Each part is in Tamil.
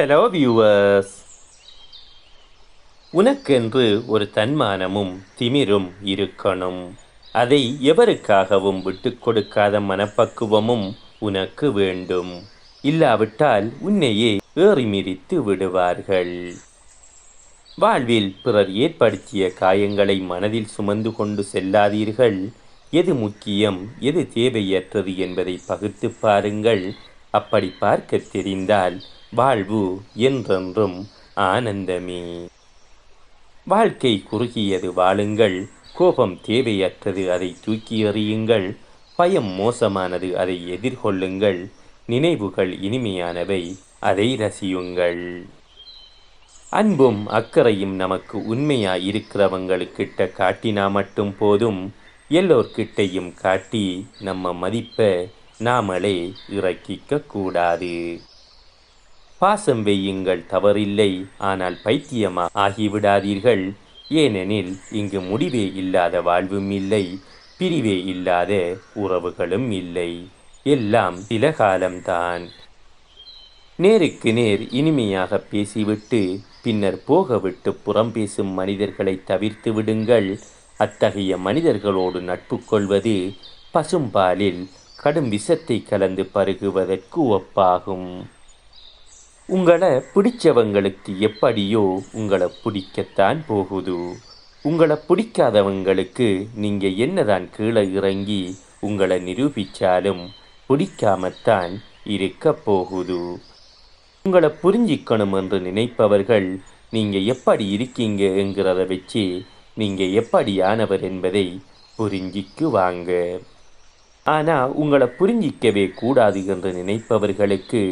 ஹலோ வியூவர்ஸ் உனக்கென்று ஒரு தன்மானமும் திமிரும் இருக்கணும். அதை எவருக்காகவும் விட்டுக் கொடுக்காத மனப்பக்குவமும் உனக்கு வேண்டும். இல்லாவிட்டால் உன்னையே ஏறி மிதித்து விடுவார்கள். வாழ்வில் பிறர் ஏற்படுத்திய காயங்களை மனதில் சுமந்து கொண்டு செல்லாதீர்கள். எது முக்கியம் எது தேவையற்றது என்பதை பகுத்து பாருங்கள். அப்படி பார்க்க தெரிந்தால் வாழ்வு என்றென்றும் ஆனந்தமே. வாழ்க்கை குறுகியது வாழுங்கள் கோபம் தேவையற்றது அதை தூக்கி எறியுங்கள் பயம் மோசமானது அதை எதிர்கொள்ளுங்கள் நினைவுகள் இனிமையானவை அதை ரசியுங்கள். அன்பும் அக்கறையும் நமக்கு உண்மையா இருக்கிறவங்களுக்கிட்ட காட்டினா மட்டும் போதும் எல்லோர்கிட்டையும் காட்டி நம்ம மதிப்பை நாமளே இறக்கிக்க கூடாது பாசம் வையுங்கள் தவறில்லை. ஆனால் பைத்தியமா ஆகிவிடாதீர்கள். ஏனெனில் இங்கு முடிவே இல்லாத வாழ்வும் இல்லை பிரிவே இல்லாத உறவுகளும் இல்லை. எல்லாம் சில காலம்தான் நேருக்கு நேர் இனிமையாக பேசிவிட்டு பின்னர் போகவிட்டு புறம் பேசும் மனிதர்களை தவிர்த்து விடுங்கள். அத்தகைய மனிதர்களோடு நட்பு கொள்வது பசும்பாலில் கடும் விஷத்தை கலந்து பருகுவதற்கு ஒப்பாகும். உங்களை பிடிச்சவங்களுக்கு எப்படியோ உங்களை பிடிக்கத்தான் போகுது. உங்களை பிடிக்காதவங்களுக்கு நீங்கள் என்னதான் கீழே இறங்கி உங்களை நிரூபிச்சாலும் பிடிக்காமத்தான் இருக்க போகுது. உங்களை புரிஞ்சிக்கணும் என்று நினைப்பவர்கள் நீங்கள் எப்படி இருக்கீங்க என்கிறத வச்சு நீங்கள் எப்படியானவர் என்பதை புரிஞ்சிக்குவாங்க. ஆனால் உங்களை புரிஞ்சிக்கவே கூடாது என்று நினைப்பவர்களுக்கு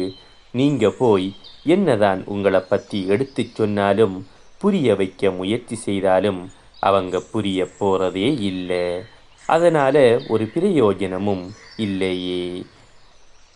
நீங்கள் போய் என்னதான் உங்களை பற்றி எடுத்துச் சொன்னாலும் புரிய வைக்க முயற்சி செய்தாலும் அவங்க புரிய போகிறதே இல்லை. அதனால் ஒரு பிரயோஜனமும் இல்லையே.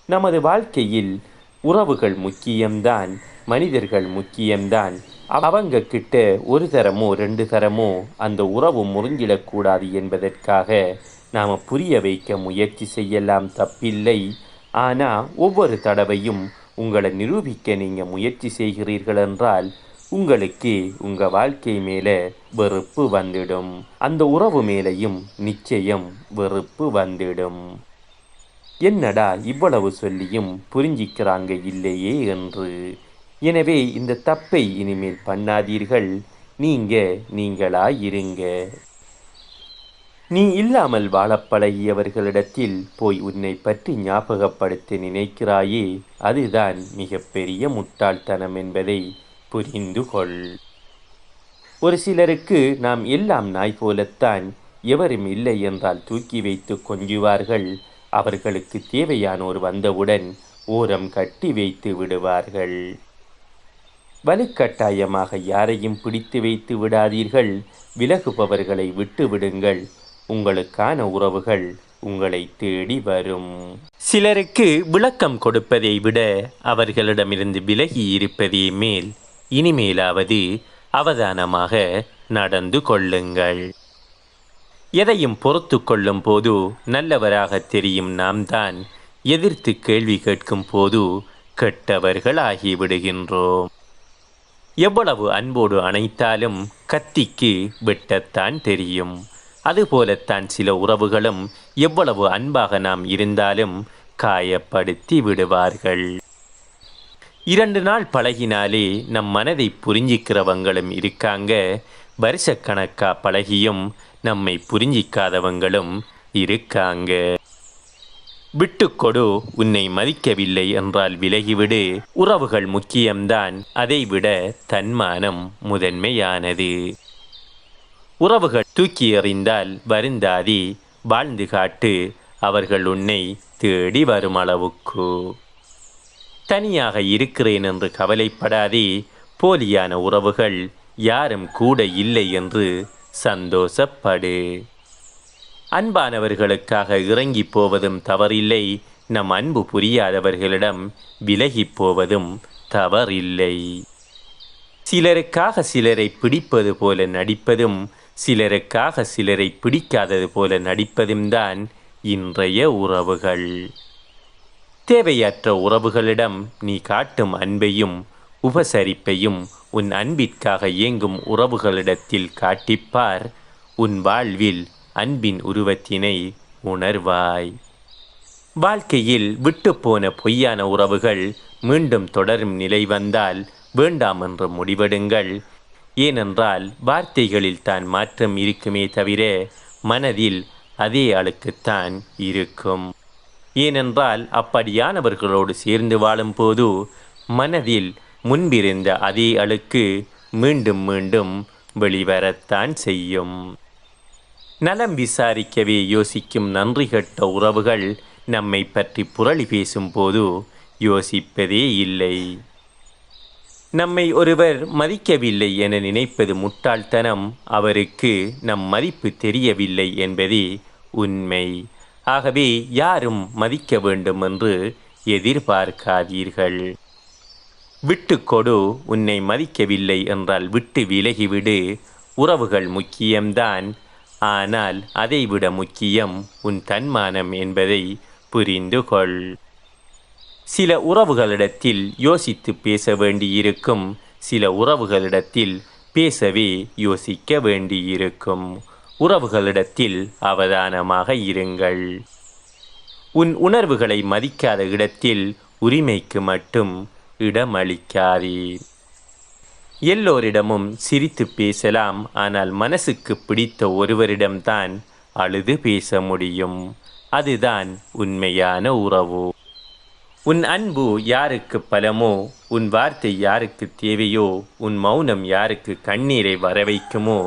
நமது வாழ்க்கையில் உறவுகள் முக்கியம்தான் மனிதர்கள் முக்கியம்தான். அவங்க கிட்ட ஒரு தரமோ ரெண்டு தரமோ அந்த உறவு முறிஞ்சிடக்கூடாது என்பதற்காக நாம் புரிய வைக்க முயற்சி செய்யலாம் தப்பில்லை. ஆனால் ஒவ்வொரு தடவையும் உங்களை நிரூபிக்க நீங்கள் முயற்சி செய்கிறீர்கள் என்றால் உங்களுக்கு உங்கள் வாழ்க்கை மேலே வெறுப்பு வந்துடும். அந்த உறவு மேலேயும் நிச்சயம் வெறுப்பு வந்துடும். என்னடா இவ்வளவு சொல்லியும் புரிஞ்சிக்கிறாங்க இல்லையே என்று. எனவே இந்த தப்பை இனிமேல் பண்ணாதீர்கள். நீங்கள் நீங்களா இருங்க நீ இல்லாமல் வாழப்பழகியவர்களிடத்தில் போய் உன்னை பற்றி ஞாபகப்படுத்த நினைக்கிறாயே அதுதான் மிகப்பெரிய முட்டாள்தனம் என்பதை புரிந்து கொள். ஒரு சிலருக்கு நாம் எல்லாம் நாய் போலத்தான் எவரும் இல்லை என்றால் தூக்கி வைத்து கொஞ்சுவார்கள். அவர்களுக்கு தேவையானோர் வந்தவுடன் ஓரம் கட்டி வைத்து விடுவார்கள். வலுக்கட்டாயமாக யாரையும் பிடித்து வைத்து விடாதீர்கள். விலகுபவர்களை விட்டு விடுங்கள். உங்களுக்கான உறவுகள் உங்களை தேடி வரும். சிலருக்கு விளக்கம் கொடுப்பதை விட அவர்களிடமிருந்து விலகி இருப்பதே மேல். இனிமேலாவது அவதானமாக நடந்து கொள்ளுங்கள். எதையும் பொறுத்து கொள்ளும் போது நல்லவராக தெரியும் நாம் தான் எதிர்த்து கேள்வி கேட்கும் போது கெட்டவர்களாகி விடுகின்றோம். எவ்வளவு அன்போடு அணைத்தாலும் கத்திக்கு வெட்டத்தான் தெரியும். அதுபோலத்தான் சில உறவுகளும் எவ்வளவு அன்பாக நாம் இருந்தாலும் காயப்படுத்தி விடுவார்கள். இரண்டு நாள் பழகினாலே நம் மனதை புரிஞ்சிக்கிறவங்களும் இருக்காங்க. வருஷக்கணக்கா பழகியும் நம்மை புரிஞ்சிக்காதவங்களும் இருக்காங்க. விட்டுக்கொடு உன்னை மதிக்கவில்லை என்றால் விலகிவிடு. உறவுகள் முக்கியம்தான் அதைவிட தன்மானம் முதன்மையானது. உறவுகள் தூக்கி எறிந்தால் வருந்தாதி வாழ்ந்து காட்டு அவர்கள் உன்னை தேடி வரும் அளவுக்கு. தனியாக இருக்கிறேன் என்று கவலைப்படாதே போலியான உறவுகள் யாரும் கூட இல்லை என்று சந்தோஷப்படு. அன்பானவர்களுக்காக இறங்கி போவதும் தவறில்லை நம் அன்பு புரியாதவர்களிடம் விலகி போவதும் தவறில்லை. சிலருக்காக சிலரை பிடிப்பது போல நடிப்பதும் சிலருக்காக சிலரை பிடிக்காதது போல நடிப்பதும்தான் இன்றைய உறவுகள். தேவையற்ற உறவுகளிடம் நீ காட்டும் அன்பையும் உபசரிப்பையும் உன் அன்பிற்காக இயங்கும் உறவுகளிடத்தில் காட்டிப்பார். உன் வாழ்வில் அன்பின் உருவத்தினை உணர்வாய். வாழ்க்கையில் விட்டுப்போன பொய்யான உறவுகள் மீண்டும் தொடரும் நிலை வந்தால் வேண்டாம் என்று முடிவெடுங்கள். ஏனென்றால் வார்த்தைகளில் தான் மாற்றம் இருக்குமே தவிர மனதில் அதே அழுக்குத்தான் இருக்கும். ஏனென்றால் அப்படியானவர்களோடு சேர்ந்து வாழும்போது மனதில் முன்பிருந்த அதே அழுக்கு மீண்டும் மீண்டும் வெளிவரத்தான் செய்யும். நலம் விசாரிக்கவே யோசிக்கும் நன்றி கெட்ட உறவுகள் நம்மை பற்றி புரளி பேசும்போது யோசிப்பதே இல்லை. நம்மை ஒருவர் மதிக்கவில்லை என நினைப்பது முட்டாள்தனம். அவருக்கு நம் மதிப்பு தெரியவில்லை என்பதே உண்மை. ஆகவே யாரும் மதிக்க வேண்டும் என்று எதிர்பார்க்காதீர்கள். விட்டு கொடு உன்னை மதிக்கவில்லை என்றால் விட்டு விலகிவிடு. உறவுகள் முக்கியம்தான். ஆனால் அதைவிட முக்கியம் உன் தன்மானம் என்பதை புரிந்து கொள் சில உறவுகளிடத்தில் யோசித்து பேச வேண்டியிருக்கும் சில உறவுகளிடத்தில் பேசவே யோசிக்க வேண்டியிருக்கும். உறவுகளிடத்தில் அவதானமாக இருங்கள். உன் உணர்வுகளை மதிக்காத இடத்தில் உரிமைக்கு மட்டும் இடமளிக்காதே. எல்லோரிடமும் சிரித்து பேசலாம் ஆனால் மனசுக்கு பிடித்த ஒருவரிடம்தான் அழுது பேச முடியும். அதுதான் உண்மையான உறவு. உன் அன்பு யாருக்கு பலமோ உன் வார்த்தை யாருக்கு தேவையோ உன் மௌனம் யாருக்கு கண்ணீரை வரவைக்குமோ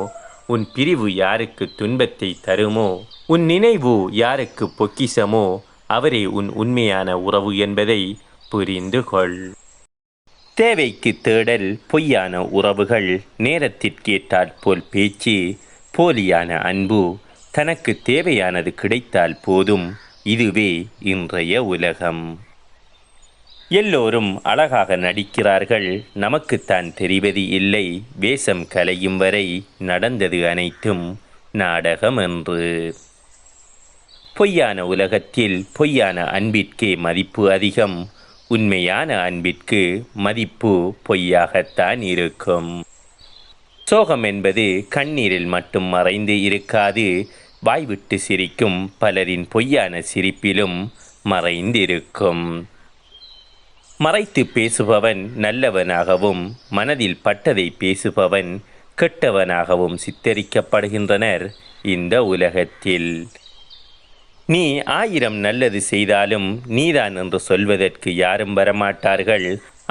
உன் பிரிவு யாருக்கு துன்பத்தை தருமோ உன் நினைவு யாருக்கு பொக்கிசமோ அவரே உன் உண்மையான உறவு என்பதை புரிந்து கொள். தேவைக்கு தேடல் பொய்யான உறவுகள் நேரத்திற்கேற்றாற்போல் பேச்சு போலியான அன்பு தனக்கு தேவையானது கிடைத்தால் போதும் இதுவே இன்றைய உலகம். எல்லோரும் அழகாக நடிக்கிறார்கள். நமக்குத்தான் தெரிவது இல்லை. வேஷம் கலையும் வரை நடந்தது அனைத்தும் நாடகம் என்று. பொய்யான உலகத்தில் பொய்யான அன்பிற்கே மதிப்பு அதிகம். உண்மையான அன்பிற்கு மதிப்பு பொய்யாகத்தான் இருக்கும். சோகம் என்பது கண்ணீரில் மட்டும் மறைந்து இருக்காது. வாய்விட்டு சிரிக்கும் பலரின் பொய்யான சிரிப்பிலும் மறைந்திருக்கும். மறைத்து பேசுபவன் நல்லவனாகவும் மனதில் பட்டதை பேசுபவன் கெட்டவனாகவும் சித்தரிக்கப்படுகின்றனர் இந்த உலகத்தில். நீ ஆயிரம் நல்லது செய்தாலும் நீதான் என்று சொல்வதற்கு யாரும் வரமாட்டார்கள்.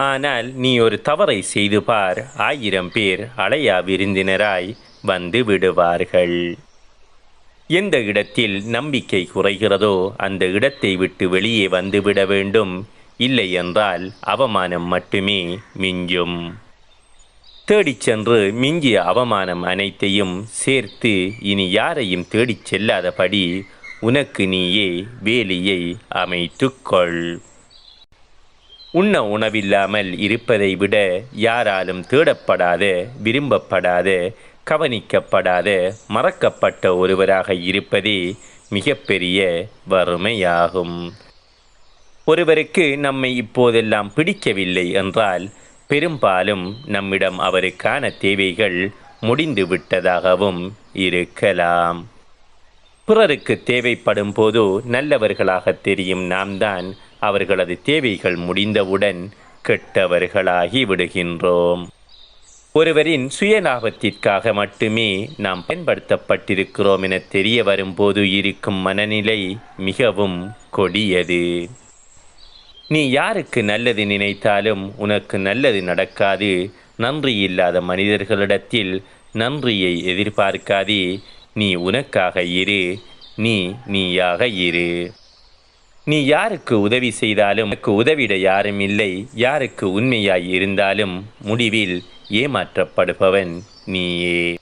ஆனால் நீ ஒரு தவறை செய்து பார் ஆயிரம் பேர் அலையா விருந்தினராய் வந்து விடுவார்கள். எந்த இடத்தில் நம்பிக்கை குறைகிறதோ அந்த இடத்தை விட்டு வெளியே வந்துவிட வேண்டும். இல்லை என்றால் அவமானம் மட்டுமே மிஞ்சும். தேடிச் சென்று மிஞ்சிய அவமானம் அனைத்தையும் சேர்த்து இனி யாரையும் தேடிச் செல்லாதபடி உனக்கு நீயே வேலியை அமைத்துக்கொள். உண்ண உணவில்லாமல் இருப்பதை விட யாராலும் தேடப்படாத விரும்பப்படாத கவனிக்கப்படாத மறக்கப்பட்ட ஒருவராக இருப்பதே மிகப்பெரிய வறுமையாகும். ஒருவருக்கு நம்மை இப்போதெல்லாம் பிடிக்கவில்லை என்றால் பெரும்பாலும் நம்மிடம் அவருக்கான தேவைகள் முடிந்து விட்டதாகவும் இருக்கலாம். பிறருக்கு தேவைப்படும் போது நல்லவர்களாக தெரியும் நாம் தான் அவர்களது தேவைகள் முடிந்தவுடன் கெட்டவர்களாகி விடுகின்றோம். ஒருவரின் சுயலாபத்திற்காக மட்டுமே நாம் பயன்படுத்தப்பட்டிருக்கிறோம் என தெரிய வரும்போது இருக்கும் மனநிலை மிகவும் கொடியது. நீ யாருக்கு நல்லது நினைத்தாலும் உனக்கு நல்லது நடக்காது. நன்றி இல்லாத மனிதர்களிடத்தில் நன்றியை எதிர்பார்க்காதே. நீ உனக்காக இரு. நீ நீயாக இரு. நீ யாருக்கு உதவி செய்தாலும் உனக்கு உதவிட யாரும் இல்லை. யாருக்கு உண்மையாய் இருந்தாலும் முடிவில் ஏமாற்றப்படுபவன் நீயே.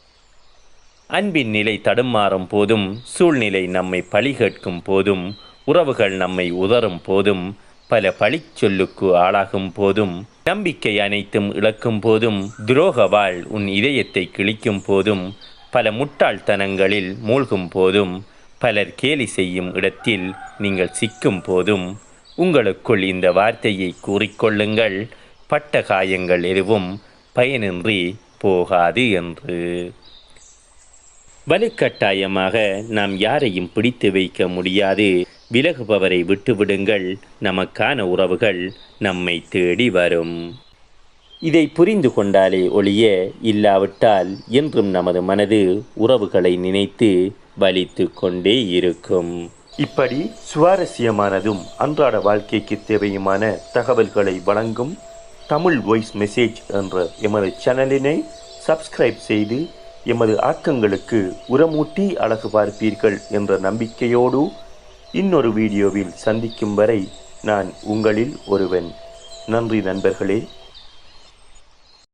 அன்பின் நிலை தடுமாறும் போதும் சூழ்நிலை நம்மை பழி கேட்கும் போதும் உறவுகள் நம்மை உதறும் போதும் பல பழிச்சொல்லுக்கு ஆளாகும் போதும் நம்பிக்கை அனைத்தும் இழக்கும் போதும் துரோக வாழ் உன் இதயத்தை கிழிக்கும் போதும் பல முட்டாள்தனங்களில் மூழ்கும் போதும் பலர் கேலி செய்யும் இடத்தில் நீங்கள் சிக்கும் போதும் உங்களுக்குள் இந்த வார்த்தையை கூறிக்கொள்ளுங்கள். பட்ட காயங்கள் எதுவும் பயனின்றி போகாது என்று. வலுக்கட்டாயமாக நாம் யாரையும் பிடித்து வைக்க முடியாது. விலகுபவரை விட்டுவிடுங்கள். நமக்கான உறவுகள் நம்மை தேடி வரும். இதை புரிந்து கொண்டாலே ஒழிய இல்லாவிட்டால் என்றும் நமது மனது உறவுகளை நினைத்து வலித்து கொண்டே இருக்கும். இப்படி சுவாரஸ்யமானதும் அன்றாட வாழ்க்கைக்கு தேவையுமான தகவல்களை வழங்கும் தமிழ் வாய்ஸ் மெசேஜ் என்ற எமது சேனலினை சப்ஸ்கிரைப் செய்து எமது ஆக்கங்களுக்கு உரமூட்டி அழகு பார்ப்பீர்கள் என்ற நம்பிக்கையோடு இன்னொரு வீடியோவில் சந்திக்கும் வரை நான் உங்களில் ஒருவன். நன்றி நண்பர்களே.